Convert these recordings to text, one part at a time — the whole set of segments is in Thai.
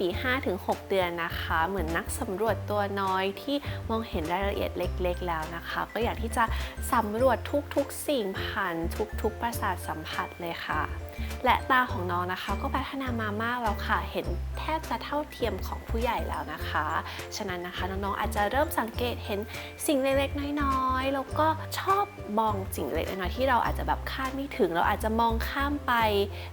บี5-6 เดือนนะคะ เหมือนนักสำรวจตัวน้อยที่มองเห็นรายละเอียดเล็ก ๆ แล้วนะคะ ก็อยากที่จะสำรวจทุกๆสิ่งผ่านทุกๆประสาทสัมผัสเลยค่ะ และตาของน้องนะคะ ก็พัฒนามามากแล้วค่ะ เห็นแทบจะเท่าเทียมของผู้ใหญ่แล้วนะคะ ฉะนั้นนะคะน้องๆอาจจะเริ่มสังเกตเห็นสิ่งเล็กๆน้อยๆแล้วก็ชอบมองสิ่งเล็กๆน้อยๆที่เราอาจจะแบบคาดไม่ถึง เราอาจจะมองข้ามไป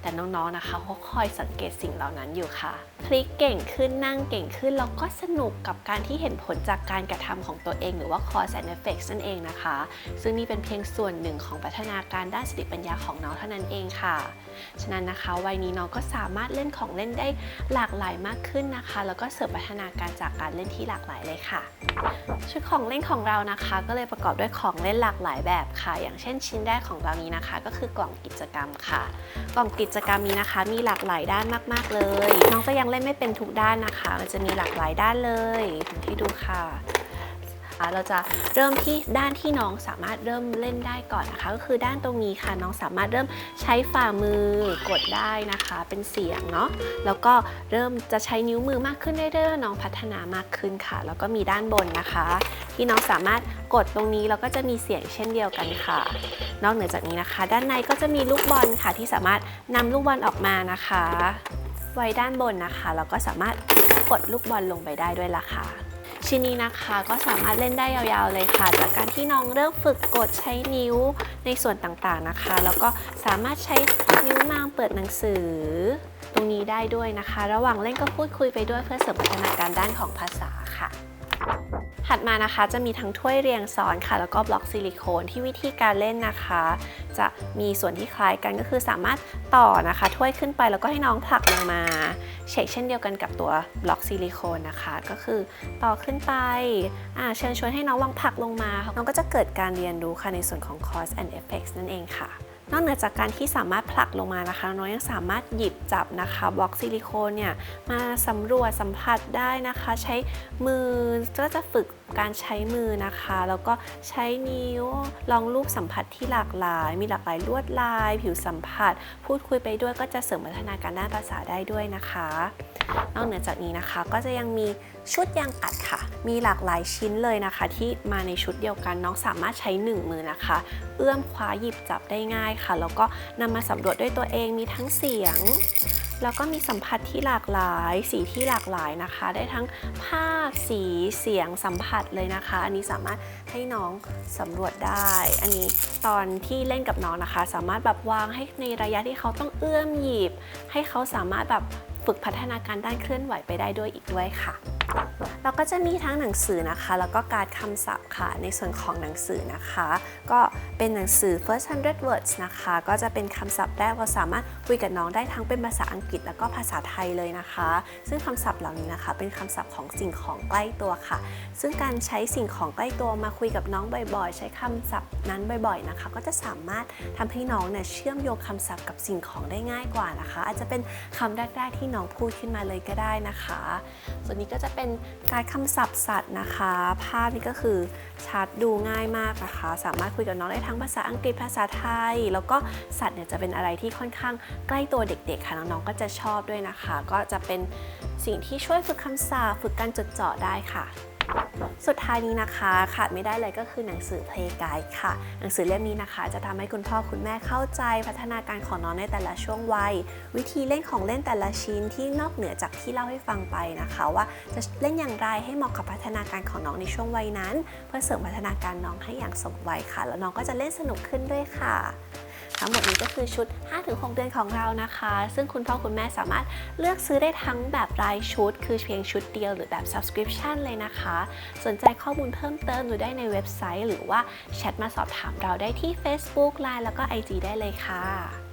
แต่น้องๆนะคะเขาคอยสังเกตสิ่งเหล่านั้นอยู่ค่ะคลิกเก่งขึ้นนั่งเก่งขึ้นแล้วก็สนุกกับการที่เห็นผลจากการกระทำของตัวเองหรือว่า cause and effects นั่นเองนะคะ ซึ่งนี่เป็นเพียงส่วนหนึ่งของพัฒนาการด้านสติปัญญาของน้องเท่านั้นเองค่ะฉะนั้นนะคะวัยนี้น้องก็สามารถเล่นของเล่นได้หลากหลายมากขึ้นนะคะ แล้วก็เสริมพัฒนาการจากการเล่นที่หลากหลายเลยค่ะ ชุดของเล่นของเรานะคะ ก็เลยประกอบด้วยของเล่นหลากหลายแบบค่ะ อย่างเช่นชิ้นแรกของเรานี้นะคะ ก็คือกล่องกิจกรรมค่ะ กล่องกิจกรรมนี้นะคะ มีหลากหลายด้านมาก ๆ เลย น้องจะยังเล่นไม่เป็นทุกด้านนะคะ มันจะมีหลากหลายด้านเลยที่ดูค่ะ เราจะเริ่มที่ด้านที่น้องสามารถเริ่มเล่นได้ก่อนนะคะ ก็คือด้านตรงนี้ค่ะน้องสามารถเริ่มใช้ฝ่ามือกดได้นะคะ เป็นเสียงเนาะแล้วก็เริ่มจะใช้นิ้วมือมากขึ้นเรื่อยๆน้องพัฒนามากขึ้นค่ะ แล้วก็มีด้านบนนะคะ ที่น้องสามารถกดตรงนี้แล้วก็จะมีเสียงเช่นเดียวกันค่ะ นอกเหนือจากนี้นะคะ ด้านในก็จะมีลูกบอลค่ะที่สามารถนำลูกบอลออกมานะคะ ไว้ด้านบนนะคะแล้วก็สามารถกดลูกบอลลงไปได้ด้วยล่ะค่ะ ชิ้นนี้นะคะก็สามารถเล่นได้ยาวๆเลยค่ะ จากการที่น้องเริ่มฝึกกดใช้นิ้วในส่วนต่างๆนะคะ แล้วก็สามารถใช้นิ้วนางเปิดหนังสือ ตรงนี้ได้ด้วยนะคะ ระหว่างเล่นก็พูดคุยไปด้วยเพื่อเสริมพัฒนาการด้านของภาษาค่ะ ถัดมานะคะจะมีทั้งถ้วยเรียงซ้อนค่ะ แล้วก็บล็อกซิลิโคนที่วิธีการเล่นนะคะ จะมีส่วนที่คล้ายกันก็คือสามารถต่อนะคะ ถ้วยขึ้นไปแล้วก็ให้น้องผลักลงมาเชกเช่นเดียวกันกับตัวบล็อกซิลิโคนนะคะ ก็คือต่อขึ้นไปเชิญชวนให้น้องลองผลักลงมาน้องก็จะเกิดการเรียนรู้ค่ะในส่วนของ cause and effects นั่นเองค่ะ นอกเหนือจากการที่สามารถผลักลงมานะคะ น้องยังสามารถหยิบจับนะคะบล็อกซิลิโคนเนี่ยมาสำรวจสัมผัสได้นะคะ ใช้มือก็จะฝึก การใช้มือนะคะ แล้วก็ใช้นิ้วลองรูปสัมผัสที่หลากหลาย มีหลากหลายลวดลาย ผิวสัมผัส พูดคุยไปด้วยก็จะเสริมพัฒนาการด้านภาษาได้ด้วยนะคะ นอกเหนือจากนี้นะคะก็จะยังมีชุดยางอัดค่ะ มีหลากหลายชิ้นเลยนะคะ ที่มาในชุดเดียวกันน้องสามารถใช้หนึ่งมือนะคะ เอื้อมคว้าหยิบจับได้ง่ายค่ะ แล้วก็นำมาสำรวจด้วยตัวเองมีทั้งเสียง แล้วก็มีสัมผัสที่หลากหลาย สีที่หลากหลายนะคะ ได้ทั้งภาพสีเสียงสัมผัสเลยนะคะ อันนี้สามารถให้น้องสำรวจได้ อันนี้ตอนที่เล่นกับน้องนะคะ สามารถแบบวางให้ในระยะที่เขาต้องเอื้อมหยิบ ให้เขาสามารถแบบฝึกพัฒนาการด้านเคลื่อนไหวไปได้ด้วยอีกด้วยค่ะ เราก็จะมีทั้งหนังสือนะคะ แล้วก็การคำศัพท์ค่ะ ในส่วนของหนังสือนะคะ ก็เป็นหนังสือ first 100 words นะคะ ก็จะเป็นคำศัพท์แรกเราสามารถคุยกับน้องได้ทั้งเป็นภาษาอังกฤษแล้วก็ภาษาไทยเลยนะคะ ซึ่งคำศัพท์เหล่านี้นะคะ เป็นคำศัพท์ของสิ่งของใกล้ตัวค่ะ ซึ่งการใช้สิ่งของใกล้ตัวมาคุยกับน้องบ่อยๆ ใช้คำศัพท์นั้นบ่อยๆนะคะ ก็จะสามารถทำให้น้องเนี่ยเชื่อมโยงคำศัพท์กับสิ่งของได้ง่ายกว่านะคะ อาจจะเป็นคำแรกๆที่น้องพูดขึ้นมาเลยก็ได้นะคะ ส่วนนี้ก็จะเป็นการคำศัพท์สัตว์นะคะ ภาพนี้ก็คือชัดดูง่ายมากนะคะ สามารถคุยกับน้องได้ทั้งภาษาอังกฤษภาษาไทย แล้วก็สัตว์เนี่ยจะเป็นอะไรที่ค่อนข้างใกล้ตัวเด็กๆ ค่ะน้องๆก็จะชอบด้วยนะคะ ก็จะเป็นสิ่งที่ช่วยฝึกคำศัพท์ ฝึกการจดจ่อได้ค่ะ สุดท้ายนี้นะคะขาดไม่ได้เลยก็คือหนังสือ Play Guide ค่ะ หนังสือเล่มนี้นะคะ จะทำให้คุณพ่อคุณแม่เข้าใจพัฒนาการของน้องในแต่ละช่วงวัย วิธีเล่นของเล่นแต่ละชิ้นที่นอกเหนือจากที่เล่าให้ฟังไปนะคะ ว่าจะเล่นอย่างไรให้เหมาะกับพัฒนาการของน้องในช่วงวัยนั้น เพื่อเสริมพัฒนาการน้องให้อย่างสมวัยค่ะ แล้วน้องก็จะเล่นสนุกขึ้นด้วยค่ะ ทั้งหมดนี้ก็คือชุด 5-6 เดือนของเรานะคะ ซึ่งคุณพ่อคุณแม่สามารถเลือกซื้อได้ทั้งแบบรายชุด คือเพียงชุดเดียวหรือแบบ subscription เลยนะคะ สนใจข้อมูลเพิ่มเติมดูได้ในเว็บไซต์ หรือว่าแชทมาสอบถามเราได้ที่ Facebook Line แล้วก็ IG ได้เลยค่ะ